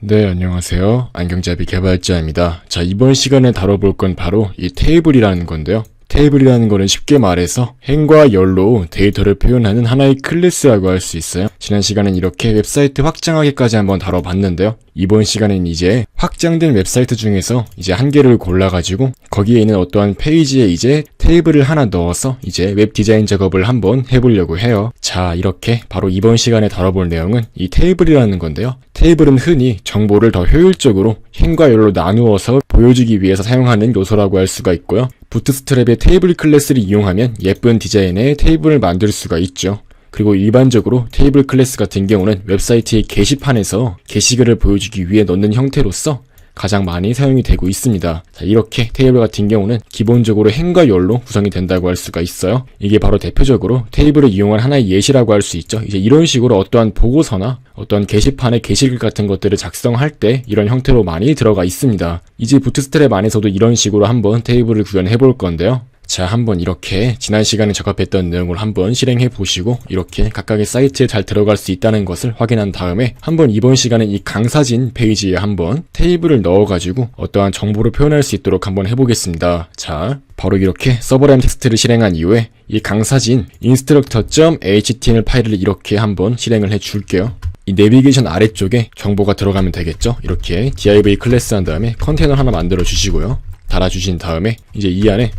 네, 안녕하세요. 안경잡이 개발자입니다. 자, 이번 시간에 다뤄볼 건 바로 이 테이블이라는 건데요. 테이블이라는 거는 쉽게 말해서 행과 열로 데이터를 표현하는 하나의 클래스라고 할 수 있어요. 지난 시간엔 이렇게 웹사이트 확장하기까지 한번 다뤄봤는데요. 이번 시간엔 이제 확장된 웹사이트 중에서 이제 한 개를 골라가지고 거기에 있는 어떠한 페이지에 이제 테이블을 하나 넣어서 이제 웹 디자인 작업을 한번 해보려고 해요. 자, 이렇게 바로 이번 시간에 다뤄볼 내용은 이 테이블이라는 건데요. 테이블은 흔히 정보를 더 효율적으로 행과 열로 나누어서 보여주기 위해서 사용하는 요소라고 할 수가 있고요. 부트스트랩의 테이블 클래스를 이용하면 예쁜 디자인의 테이블을 만들 수가 있죠. 그리고 일반적으로 테이블 클래스 같은 경우는 웹사이트의 게시판에서 게시글을 보여주기 위해 넣는 형태로서 가장 많이 사용이 되고 있습니다. 자, 이렇게 테이블 같은 경우는 기본적으로 행과 열로 구성이 된다고 할 수가 있어요. 이게 바로 대표적으로 테이블을 이용한 하나의 예시라고 할 수 있죠. 이제 이런 식으로 어떠한 보고서나 어떠한 게시판의 게시글 같은 것들을 작성할 때 이런 형태로 많이 들어가 있습니다. 이제 부트스트랩 안에서도 이런 식으로 한번 테이블을 구현해 볼 건데요. 자, 한번 이렇게 지난 시간에 작업했던 내용을 한번 실행해 보시고 이렇게 각각의 사이트에 잘 들어갈 수 있다는 것을 확인한 다음에 한번 이번 시간에 이 강사진 페이지에 한번 테이블을 넣어가지고 어떠한 정보를 표현할 수 있도록 한번 해보겠습니다. 자, 바로 이렇게 서버램 텍스트를 실행한 이후에 이 강사진 instructor.html 파일을 이렇게 한번 실행을 해 줄게요. 이 내비게이션 아래쪽에 정보가 들어가면 되겠죠? 이렇게 div 클래스 한 다음에 컨테이너 하나 만들어 주시고요. 달아주신 다음에 이제 이 안에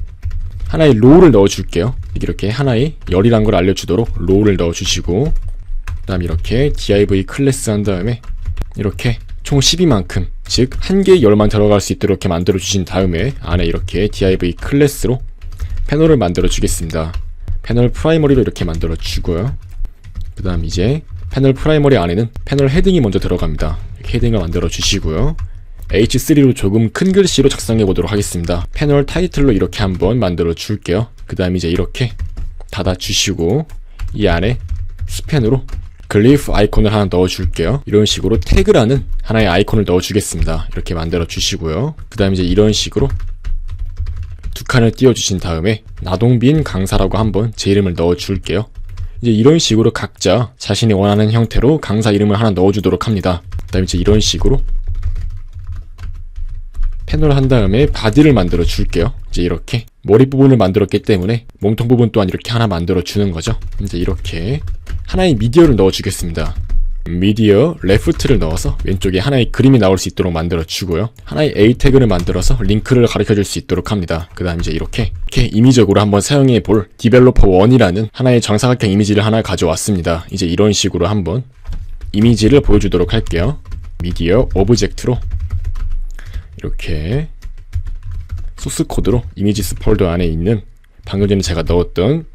하나의 로우를 넣어줄게요. 이렇게 하나의 열이란 걸 알려주도록 로우를 넣어주시고 그 다음 이렇게 div 클래스 한 다음에 이렇게 총 12만큼 즉 한 개의 열만 들어갈 수 있도록 이렇게 만들어 주신 다음에 안에 이렇게 div 클래스로 패널을 만들어 주겠습니다. 패널 프라이머리로 이렇게 만들어 주고요. 그 다음 이제 패널 프라이머리 안에는 패널 헤딩이 먼저 들어갑니다. 헤딩을 만들어 주시고요. H3로 조금 큰 글씨로 작성해 보도록 하겠습니다. 패널 타이틀로 이렇게 한번 만들어 줄게요. 그 다음 이제 이렇게 닫아 주시고 이 안에 스펜으로 글리프 아이콘을 하나 넣어 줄게요. 이런 식으로 태그라는 하나의 아이콘을 넣어 주겠습니다. 이렇게 만들어 주시고요. 그 다음 이제 이런 식으로 두 칸을 띄워 주신 다음에 나동빈 강사라고 한번 제 이름을 넣어 줄게요. 이제 이런 식으로 각자 자신이 원하는 형태로 강사 이름을 하나 넣어 주도록 합니다. 그 다음에 이제 이런 식으로 패널 한 다음에 바디를 만들어 줄게요. 이제 이렇게 머리 부분을 만들었기 때문에 몸통 부분 또한 이렇게 하나 만들어 주는 거죠. 이제 이렇게 하나의 미디어를 넣어 주겠습니다. 미디어 레프트를 넣어서 왼쪽에 하나의 그림이 나올 수 있도록 만들어 주고요. 하나의 A 태그를 만들어서 링크를 가르쳐 줄 수 있도록 합니다. 그 다음 이제 이렇게 이렇게 임의적으로 한번 사용해 볼 디벨로퍼 1이라는 하나의 정사각형 이미지를 하나 가져왔습니다. 이제 이런 식으로 한번 이미지를 보여주도록 할게요. 미디어 오브젝트로 이렇게 소스 코드로 이미지스 폴더 안에 있는 방금 전에 제가 넣었던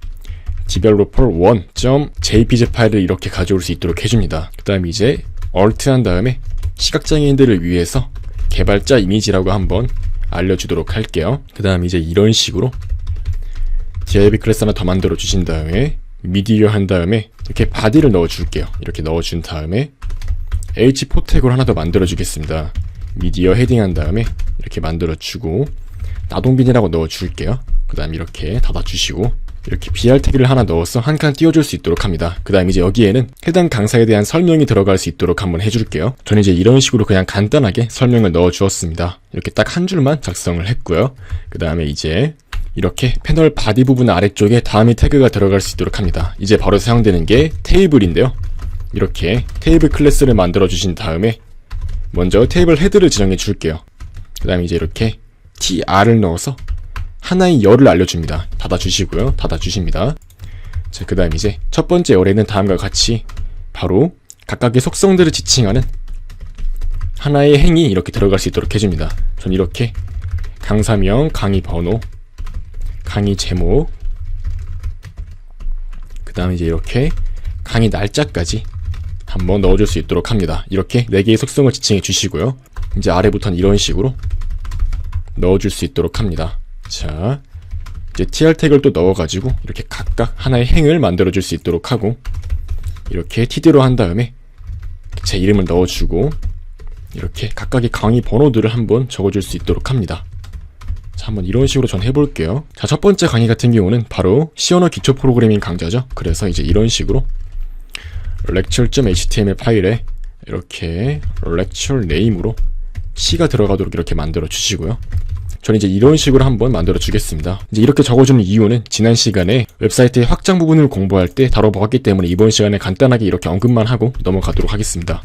developer1.jpg 파일을 이렇게 가져올 수 있도록 해줍니다. 그 다음 이제 alt 한 다음에 시각장애인들을 위해서 개발자 이미지라고 한번 알려주도록 할게요. 그 다음 이제 이런 식으로 div 클래스 하나 더 만들어 주신 다음에 미디어 한 다음에 이렇게 바디를 넣어 줄게요. 이렇게 넣어 준 다음에 h4 태그를 하나 더 만들어 주겠습니다. 미디어 헤딩한 다음에 이렇게 만들어 주고 나동빈이라고 넣어 줄게요. 그 다음 이렇게 닫아 주시고 이렇게 BR 태그를 하나 넣어서 한 칸 띄워줄 수 있도록 합니다. 그 다음 이제 여기에는 해당 강사에 대한 설명이 들어갈 수 있도록 한번 해줄게요. 저는 이제 이런 식으로 그냥 간단하게 설명을 넣어 주었습니다. 이렇게 딱 한 줄만 작성을 했고요. 그 다음에 이제 이렇게 패널 바디 부분 아래쪽에 다음이 태그가 들어갈 수 있도록 합니다. 이제 바로 사용되는 게 테이블인데요. 이렇게 테이블 클래스를 만들어 주신 다음에 먼저 테이블 헤드를 지정해 줄게요. 그 다음에 이제 이렇게 tr을 넣어서 하나의 열을 알려줍니다. 닫아주시고요. 닫아주십니다. 자, 그 다음 이제 첫 번째 열에는 다음과 같이 바로 각각의 속성들을 지칭하는 하나의 행이 이렇게 들어갈 수 있도록 해줍니다. 전 이렇게 강사명, 강의 번호, 강의 제목, 그 다음에 이제 이렇게 강의 날짜까지 한번 넣어줄 수 있도록 합니다. 이렇게 4개의 속성을 지칭해 주시고요. 이제 아래부터는 이런 식으로 넣어줄 수 있도록 합니다. 자, 이제 tr 태그를 또 넣어가지고 이렇게 각각 하나의 행을 만들어줄 수 있도록 하고 이렇게 td로 한 다음에 제 이름을 넣어주고 이렇게 각각의 강의 번호들을 한번 적어줄 수 있도록 합니다. 자, 한번 이런 식으로 전 해볼게요. 자, 첫 번째 강의 같은 경우는 바로 시언어 기초 프로그래밍 강좌죠. 그래서 이제 이런 식으로 lecture.html 파일에 이렇게 lecture name으로 C가 들어가도록 이렇게 만들어 주시고요. 저는 이제 이런 식으로 한번 만들어 주겠습니다. 이제 이렇게 적어주는 이유는 지난 시간에 웹사이트의 확장 부분을 공부할 때 다뤄보았기 때문에 이번 시간에 간단하게 이렇게 언급만 하고 넘어가도록 하겠습니다.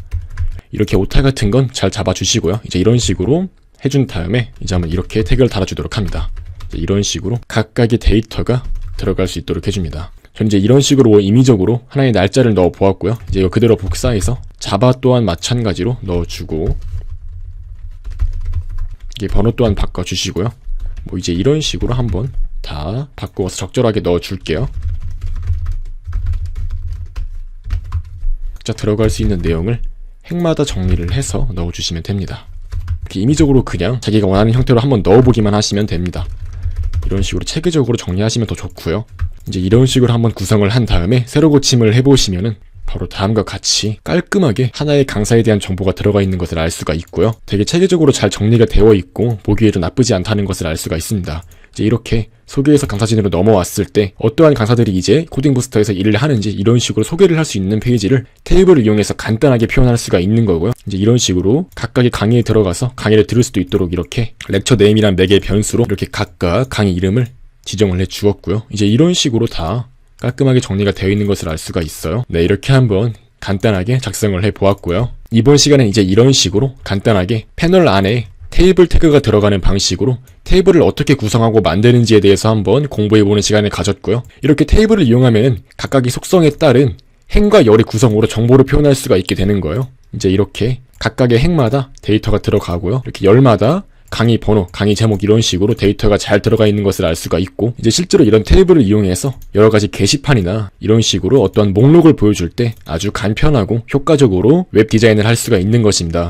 이렇게 오타 같은 건 잘 잡아주시고요. 이제 이런 식으로 해준 다음에 이제 한번 이렇게 태그를 달아주도록 합니다. 이제 이런 식으로 각각의 데이터가 들어갈 수 있도록 해줍니다. 저는 이제 이런 식으로 임의적으로 하나의 날짜를 넣어 보았고요. 이제 이거 그대로 복사해서 자바 또한 마찬가지로 넣어주고 이게 번호 또한 바꿔주시고요. 뭐 이제 이런 식으로 한번 다 바꾸어서 적절하게 넣어줄게요. 자 들어갈 수 있는 내용을 핵마다 정리를 해서 넣어주시면 됩니다. 이렇게 임의적으로 그냥 자기가 원하는 형태로 한번 넣어보기만 하시면 됩니다. 이런 식으로 체계적으로 정리하시면 더 좋고요. 이제 이런 식으로 한번 구성을 한 다음에 새로 고침을 해보시면은 바로 다음과 같이 깔끔하게 하나의 강사에 대한 정보가 들어가 있는 것을 알 수가 있고요. 되게 체계적으로 잘 정리가 되어 있고 보기에도 나쁘지 않다는 것을 알 수가 있습니다. 이제 이렇게 소개에서 강사진으로 넘어왔을 때 어떠한 강사들이 이제 코딩 부스터에서 일을 하는지 이런 식으로 소개를 할 수 있는 페이지를 테이블을 이용해서 간단하게 표현할 수가 있는 거고요. 이제 이런 식으로 각각의 강의에 들어가서 강의를 들을 수도 있도록 이렇게 렉처 네임이란 4개의 변수로 이렇게 각각 강의 이름을 지정을 해 주었고요. 이제 이런 식으로 다 깔끔하게 정리가 되어 있는 것을 알 수가 있어요. 네, 이렇게 한번 간단하게 작성을 해 보았고요. 이번 시간엔 이제 이런 식으로 간단하게 패널 안에 테이블 태그가 들어가는 방식으로 테이블을 어떻게 구성하고 만드는지에 대해서 한번 공부해보는 시간을 가졌고요. 이렇게 테이블을 이용하면 각각의 속성에 따른 행과 열의 구성으로 정보를 표현할 수가 있게 되는 거예요. 이제 이렇게 각각의 행마다 데이터가 들어가고요. 이렇게 열마다 강의 번호, 강의 제목 이런 식으로 데이터가 잘 들어가 있는 것을 알 수가 있고 이제 실제로 이런 테이블을 이용해서 여러 가지 게시판이나 이런 식으로 어떠한 목록을 보여줄 때 아주 간편하고 효과적으로 웹 디자인을 할 수가 있는 것입니다.